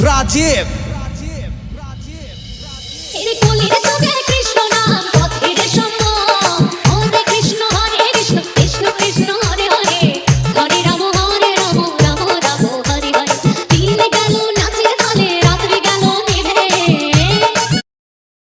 Rajiv